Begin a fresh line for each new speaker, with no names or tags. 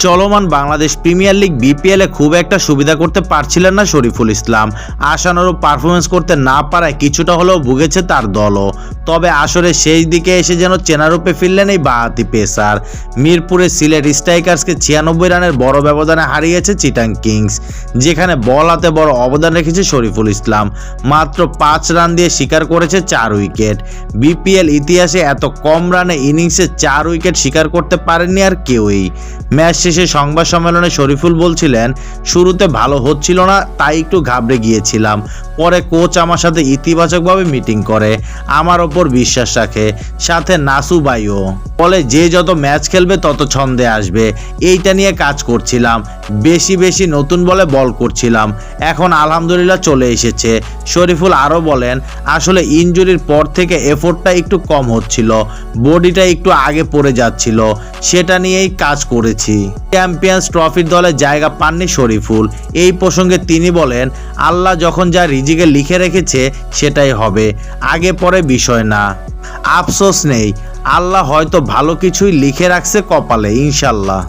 চলমান Bangladesh premier league BPL এ খুব একটা সুবিধা করতে পারছিলেন না শরীফুল ইসলাম। আশানুরূপ পারফরমেন্স করতে না পারায় কিছুটা হলেও ভুগেছে তার দলও। তবে আসরে শেষ দিকে এসে যেন চেনারূপে ফিরলেন এই বাহাতি পেসার। মিরপুরে সিলেট স্ট্রাইকার্সকে ছিয়ানব্বই রানের বড় ব্যবধানে হারিয়েছে চিটাং কিংস, যেখানে বল হাতে বড় অবদান রেখেছে শরীফুল ইসলাম। মাত্র পাঁচ রান দিয়ে শিকার করেছে চার উইকেট। বিপিএল ইতিহাসে এত কম রানে ইনিংসে চার উইকেট শিকার করতে পারেননি আর কেউই। ম্যাচ শেষে সংবাদ সম্মেলনে শরীফুল বলছিলেন, শুরুতে ভালো হচ্ছিল না, তাই একটু ঘাবড়ে গিয়েছিলাম। পরে কোচ আমার সাথে ইতিবাচকভাবে মিটিং করে। আমার ওপর বিশ্বাস রাখে সাথে নাসু বলে যে যত ম্যাচ খেলবে তত ছন্দে আসবে। এইটা নিয়ে কাজ করছিলাম। বেশি বেশি নতুন বলে বল করছিলাম। এখন আলহামদুলিল্লাহ চলে এসেছে। শরীফুল আরও বলেন, আসলে ইনজুরির পর থেকে এফোর্টটা একটু কম হচ্ছিল। বডিটা একটু আগে পড়ে যাচ্ছিল। সেটা নিয়েই কাজ করেছি। চ্যাম্পিয়ন্স ট্রফির দলে জায়গা পাননি শরীফুল। এই প্রসঙ্গে তিনি বলেন, আল্লাহ যখন যা রিজিকে লিখে রেখেছে সেটাই হবে। আগে পরে বিষয় না। আফসোস নেই। আল্লাহ হয়তো ভালো কিছুই লিখে রাখছে কপালে ইনশাল্লাহ।